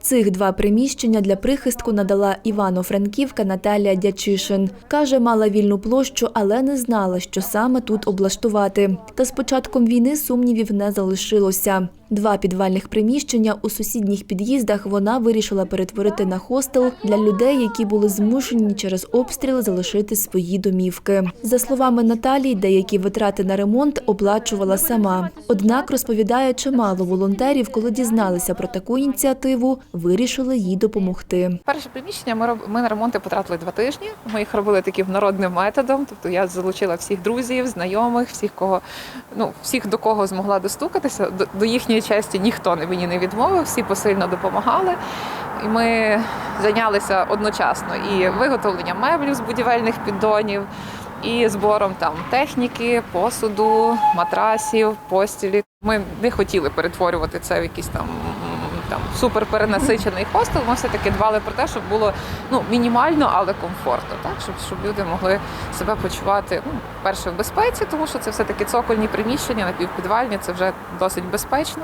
Цих два приміщення для прихистку надала Івано-Франківка Наталія Дячишин. Каже, мала вільну площу, але не знала, що саме тут облаштувати. Та з початком війни сумнівів не залишилося. Два підвальних приміщення у сусідніх під'їздах вона вирішила перетворити на хостел для людей, які були змушені через обстріл залишити свої домівки. За словами Наталії, деякі витрати на ремонт оплачувала сама. Однак розповідає, чимало волонтерів, коли дізналися про таку ініціативу, вирішили їй допомогти. Перше приміщення ми роб... ми на ремонти потратили два тижні. Ми їх робили таким народним методом. Тобто я залучила всіх друзів, знайомих, всіх кого ну всіх до кого змогла достукатися. До, до їхньої честі ніхто мені не відмовив, всі посильно допомагали. І ми зайнялися одночасно і виготовленням меблів з будівельних піддонів, і збором там техніки, посуду, матрасів, постілі. Ми не хотіли перетворювати це в якісь там там супер перенасичений хостел. Ми все таки дбали про те, щоб було ну мінімально, але комфортно, так щоб, щоб люди могли себе почувати ну, перше в безпеці, тому що це все таки цокольні приміщення, напівпідвальні, це вже досить безпечно.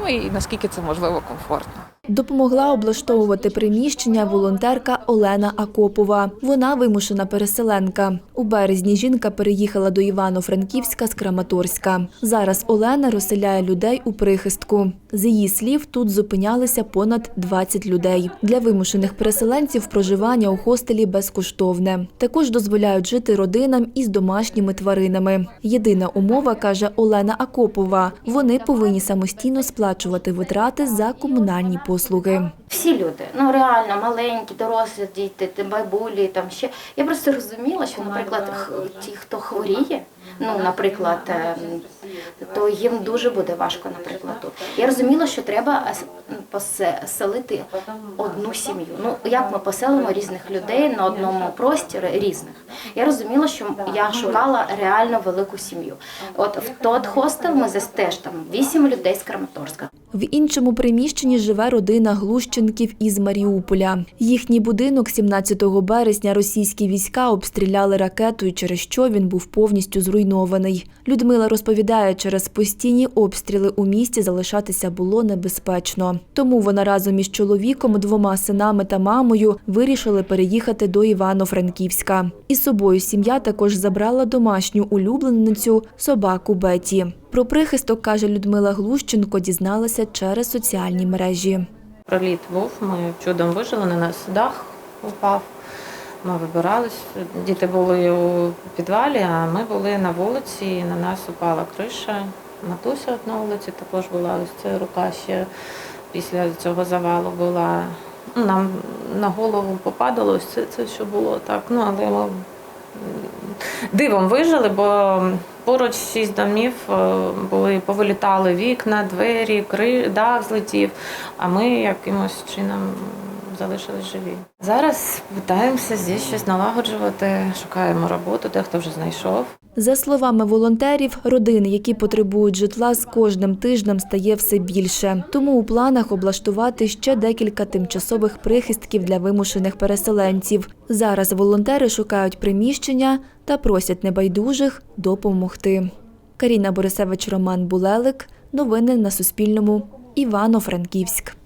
Ну і наскільки це можливо комфортно. Допомогла облаштовувати приміщення волонтерка Олена Акопова. Вона вимушена переселенка. У березні жінка переїхала до Івано-Франківська з Краматорська. Зараз Олена розселяє людей у прихистку. З її слів, тут зупинялися понад 20 людей. Для вимушених переселенців проживання у хостелі безкоштовне. Також дозволяють жити родинам із домашніми тваринами. Єдина умова, каже Олена Акопова, вони повинні самостійно сплачувати витрати за комунальні послуги. Всі люди, ну реально маленькі, дорослі діти, ти бабулі, там ще. Я просто розуміла, що, наприклад, х- ті, хто хворіє, ну, наприклад, ем, то їм дуже буде важко, наприклад, тут. Я розуміла, що треба поселити одну сім'ю. Ну, як ми поселимо різних людей на одному просторі різних. Я розуміла, що я шукала реально велику сім'ю. От в тот хостел ми теж там вісім людей з Краматорська. В іншому приміщенні живе родина Глущенків із Маріуполя. Їхній будинок 17 березня російські війська обстріляли ракетою, через що він був повністю зруйнований. Людмила розповідає, через постійні обстріли у місті залишатися було небезпечно. Тому вона разом із чоловіком, двома синами та мамою вирішили переїхати до Івано-Франківська. Із собою сім'я також забрала домашню улюбленицю собаку Беті. Про прихисток, каже Людмила Глущенко, дізналася через соціальні мережі. Проліт був, ми чудом вижили, на нас дах упав. Ми вибирались. Діти були у підвалі, а ми були на вулиці, на нас упала криша. Матуся на вулиці також була, ось це рука ще після цього завалу була. Ну, Нам на голову попадало це, це що було так. Ну, але ми дивом вижили, бо поруч шість домів е, були, повилітали вікна, двері, кри, дах злетів, а ми якимось чином залишились живі. Зараз питаємося здесь щось налагоджувати, шукаємо роботу, дехто вже знайшов. За словами волонтерів, родин, які потребують житла, з кожним тижнем стає все більше. Тому у планах облаштувати ще декілька тимчасових прихистків для вимушених переселенців. Зараз волонтери шукають приміщення та просять небайдужих допомогти. Каріна Борисевич, Роман Булелик. Новини на Суспільному. Івано-Франківськ.